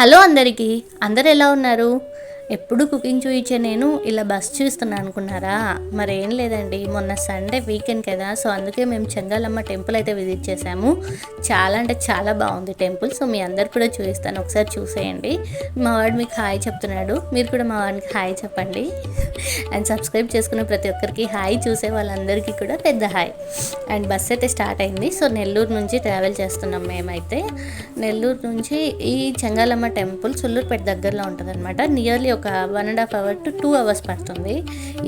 Hello అందరికీ. అందరు ఎలా ఉన్నారు? ఎప్పుడు కుకింగ్ చూయించే నేను ఇలా బస్ చూస్తున్నాను అనుకున్నారా? మరేం లేదండి. మొన్న సండే వీకెండ్ కదా సో అందుకే మేము చెంగాలమ్మ టెంపుల్ అయితే విజిట్ చేసాము చాలా అంటే చాలా బాగుంది టెంపుల్ సో మీ అందరు కూడా చూపిస్తాను. ఒకసారి చూసేయండి. మా వాడు మీకు హాయ్ చెప్తున్నాడు. మీరు కూడా మా వాడికి హాయ్ చెప్పండి. అండ్ సబ్స్క్రైబ్ చేసుకునే ప్రతి ఒక్కరికి హాయ్ చూసే వాళ్ళందరికీ కూడా పెద్ద హాయ్. అండ్ బస్ అయితే స్టార్ట్ అయింది. సో నెల్లూరు నుంచి ట్రావెల్ చేస్తున్నాం మేమైతే. నెల్లూరు నుంచి ఈ చెంగాలమ్మ టెంపుల్ సుల్లూరుపేట దగ్గరలో ఉంటుంది అనమాట నియర్లీ ఒక one and half hour to two hours పడుతుంది.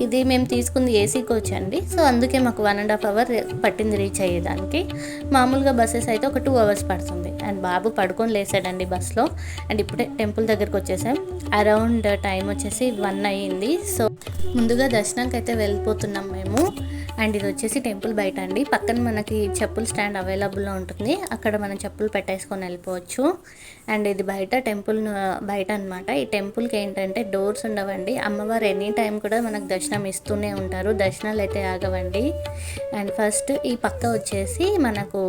ఇది మేము తీసుకుంది ఏసీ కోచ్ అండి. సో అందుకే మాకు వన్ అండ్ హాఫ్ అవర్ పట్టింది రీచ్ అయ్యేదానికి. మామూలుగా బస్సెస్ అయితే ఒక టూ అవర్స్ పడుతుంది. అండ్ బాబు పడుకొని లేసాడండి బస్లో అండ్ ఇప్పుడే టెంపుల్ దగ్గరకు వచ్చేసాం. అరౌండ్ టైం వచ్చేసి వన్ అయ్యింది. సో ముందుగా దర్శనంకి అయితే వెళ్ళిపోతున్నాం మేము. అండ్ ఇది వచ్చేసి టెంపుల్ బయట అండి. పక్కన మనకి చెప్పుల స్టాండ్ అవైలబుల్లో ఉంటుంది. అక్కడ మనం చెప్పులు పెట్టేసుకొని వెళ్ళిపోవచ్చు. అండ్ ఇది బయట టెంపుల్ బయట అనమాట ఈ టెంపుల్కి ఏంటంటే డోర్స్ ఉండవండి. అమ్మవారు ఎనీ టైం కూడా మనకు దర్శనం ఇస్తూనే ఉంటారు. దర్శనాలు అయితే ఆగవండి. అండ్ ఫస్ట్ ఈ పక్క వచ్చేసి మనకు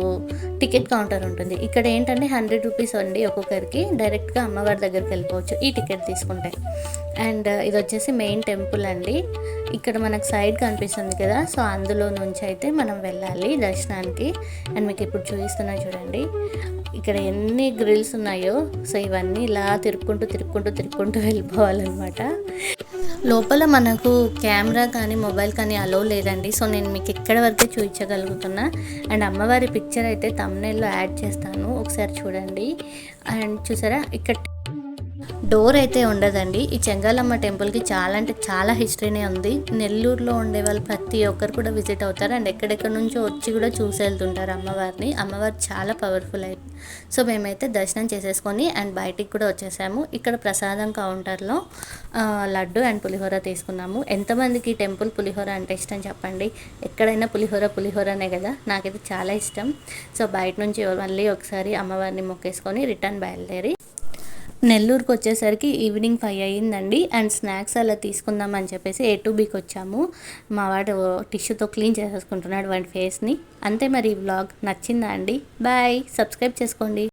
టికెట్ కౌంటర్ ఉంటుంది. ఇక్కడ ఏంటంటే హండ్రెడ్ రూపీస్ అండి ఒక్కొక్కరికి. డైరెక్ట్గా అమ్మవారి దగ్గరికి వెళ్ళిపోవచ్చు ఈ టికెట్ తీసుకుంటే. అండ్ ఇది వచ్చేసి మెయిన్ టెంపుల్ అండి. ఇక్కడ మనకు సైడ్ కనిపిస్తుంది కదా. సో అందులో నుంచి అయితే మనం వెళ్ళాలి దర్శనానికి. అండ్ మీకు ఇప్పుడు చూపిస్తున్నా చూడండి. ఇక్కడ ఎన్ని గ్రిల్స్ ఉన్నాయో సో ఇవన్నీ ఇలా తిరుక్కుంటూ తిరుక్కుంటూ తిరుక్కుంటూ వెళ్ళిపోవాలన్నమాట. లోపల మనకు కెమెరా కానీ మొబైల్ కానీ అలో లేదండి. సో నేను మీకు ఎక్కడ వరకే చూపించగలుగుతున్నా. అండ్ అమ్మవారి పిక్చర్ అయితే తమ్నేల్లో యాడ్ చేస్తాను. ఒకసారి చూడండి. అండ్ చూసారా? ఇక్కడ డోర్ అయితే ఉండదండి. ఈ చెంగాలమ్మ టెంపుల్కి చాలా అంటే చాలా హిస్టరీనే ఉంది. నెల్లూరులో ఉండే వాళ్ళు ప్రతి ఒక్కరు కూడా విజిట్ అవుతారు. అండ్ ఎక్కడెక్కడ నుంచో వచ్చి కూడా చూసి వెళ్తుంటారు అమ్మవారిని. అమ్మవారు చాలా పవర్ఫుల్ అయి సో మేమైతే దర్శనం చేసేసుకొని అండ్ బయటికి కూడా వచ్చేసాము. ఇక్కడ ప్రసాదం కౌంటర్లో లడ్డు అండ్ పులిహోర తీసుకున్నాము. ఎంతమందికి ఈ టెంపుల్ పులిహోర అంటే ఇష్టం చెప్పండి? ఎక్కడైనా పులిహోర పులిహోరనే కదా? నాకైతే చాలా ఇష్టం. సో బయట నుంచి మళ్ళీ ఒకసారి అమ్మవారిని మొక్కేసుకొని రిటర్న్ బయలుదేరి నెల్లూరుకు వచ్చేసరికి ఈవినింగ్ ఫైవ్ అయ్యిందండి. అండ్ స్నాక్స్ అలా తీసుకుందాం అని చెప్పేసి ఏ టు బీకి వచ్చాము. మా వాడు టిష్యూతో క్లీన్ చేసేసుకుంటున్నాడు వాడి ఫేస్ని. అంతే మరి ఈ వ్లాగ్ నచ్చిందా అండి? బాయ్. సబ్స్క్రైబ్ చేసుకోండి.